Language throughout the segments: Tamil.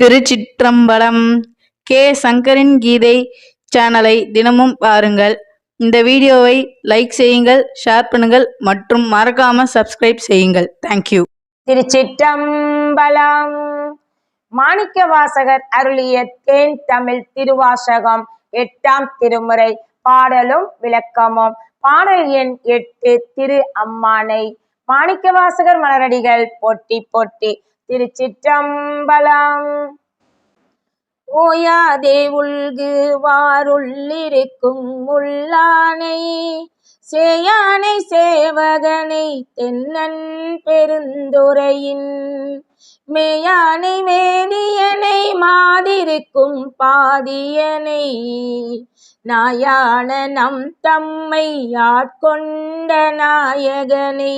திருச்சிற்றம்பலம் கே. சங்கரின் கீதை சேனலை தினமும் பாருங்கள். இந்த வீடியோவை லைக் செய்யுங்கள் ஷேர் பண்ணுங்கள் மற்றும் மறக்காம சப்ஸ்கிரைப் செய்யுங்கள். தேங்க்யூ திருச்சிற்றம்பலம் மாணிக்க வாசகர் அருளிய தேன் தமிழ் திருவாசகம் எட்டாம் திருமுறை பாடலும் விளக்கமும். பாடல் எண் எட்டு திரு அம்மானை. மாணிக்க வாசகர் மலரடிகள் போட்டி போட்டி. திருச்சிற்றம்பலம். ஓயாதே உள்கு வாருள்ளிருக்கும் உள்ளானை சேயானை சேவகனை தென்னன் பெருந்துரையின் மேயானை வேதியனை மாதிருக்கும் பாதியனை நாயான நம் தம்மை ஆட்கொண்ட நாயகனை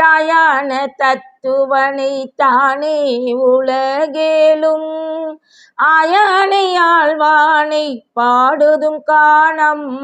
தாயான தத்துவனை தானே உலகேலும். ஆயானை ஆழ்வானை பாடுதும் காணம்மானாய்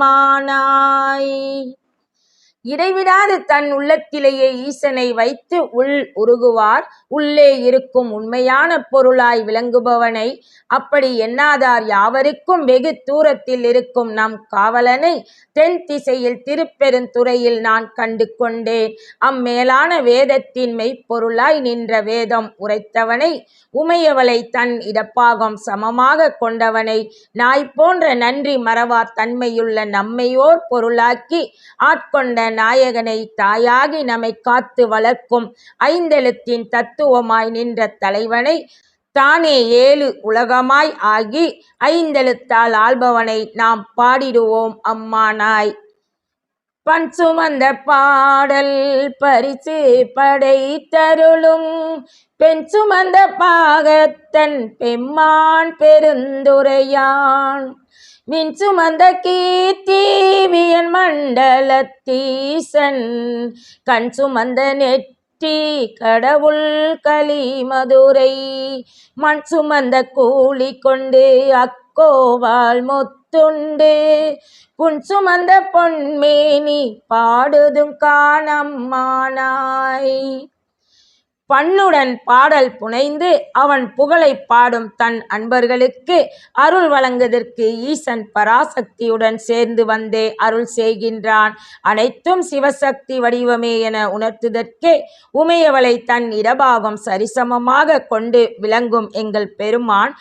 இடைவிடாது தன் உள்ளத்திலேயே ஈசனை வைத்து உள் உருகுவார். உள்ளே இருக்கும் உண்மையான பொருளாய் விளங்குபவனை அப்படி எண்ணாதார் யாவருக்கும் வெகு தூரத்தில் இருக்கும் நம் காவலனை தென் திசையில் திருப்பெருந்துறையில் நான் கண்டு கொண்டேன் அம்மேலான வேதத்தின் மெய்ப்பொருளாய் நின்ற வேதம் உரைத்தவனை உமையவளை தன் இடப்பாகம் சமமாக கொண்டவனை நாய் போன்ற நன்றி மறவா தன்மையுள்ள நம்மையோர் பொருளாக்கி ஆட்கொண்ட நாயகனை தாயாகி நம்மை காத்து வளர்க்கும் ஐந்தெழுத்தின் தத்துவமாய் நின்ற தலைவனை தானே ஏழு உலகமாய் ஆகி ஐந்தெழுத்தால் ஆள்பவனை நாம் பாடிடுவோம் அம்மானாய் பண் சுமந்த பாடல் பரிசு படை தருளும் பெண் சுமந்த பாகத்தன் பெம்மான் பெருந்துரையான். மின் சுமந்த கீர்த்திவியன் மண்டலத்தீசன் கண் சுமந்த நெற்றி கடவுள் களி மதுரை மண் சுமந்த கூலி கொண்டு அக்கோவால் முத்துண்டு. புன் சுமந்த பொன்மேனி பாடுதும் காணம்மானாய் பண்ணுடன் பாடல் புனைந்து அவன் புகழை பாடும் தன் அன்பர்களுக்கு அருள் வழங்குவதற்கு ஈசன் பராசக்தியுடன் சேர்ந்து வந்தே அருள் செய்கின்றான். அனைத்தும் சிவசக்தி வடிவமே என உணர்த்துதற்கே உமையவளை தன் இடபாகம் சரிசமமாக கொண்டு விளங்கும் எங்கள் பெருமான்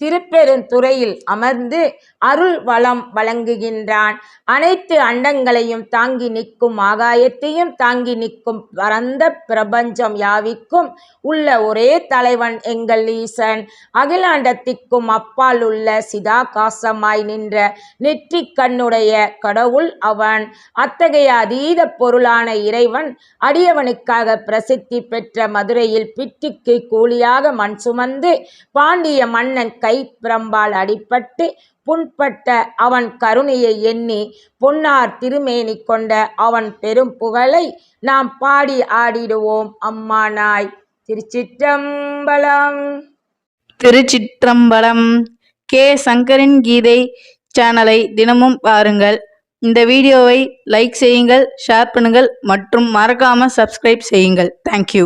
திருப்பெருந்துறையில் அமர்ந்து அருள் வளம் வழங்குகின்றான். அனைத்து அண்டங்களையும் தாங்கி நிற்கும் ஆகாயத்தையும் தாங்கி நிற்கும் பரந்த பிரபஞ்சம் யாவிக்கும் உள்ள ஒரே தலைவன் எங்கள் ஈசன். அகிலாண்டத்திற்கும் அப்பால் உள்ள சிதாகாசமாய் நின்ற நெற்றி கண்ணுடைய கடவுள் அவன். அத்தகைய அதீத பொருளான இறைவன் அடியவனுக்காக பிரசித்தி பெற்ற மதுரையில் பிட்டிக்கு கூலியாக மண் சுமந்து பாண்டிய மன்னன் கை பிரம்பால் அடிபட்டு புண்பட்ட அவன் கருணையை எண்ணி பொன்னார் திருமேனி கொண்ட அவன் பெரும் புகழை நாம் பாடி ஆடிடுவோம் அம்மானாய் திருச்சிற்றம்பலம். திருச்சிற்றம்பலம். கே. சங்கரின் கீதை சேனலை தினமும் பாருங்கள். இந்த வீடியோவை லைக் செய்யுங்கள் ஷேர் பண்ணுங்கள் மற்றும் மறக்காமல் சப்ஸ்கிரைப் செய்யுங்கள். தேங்க்யூ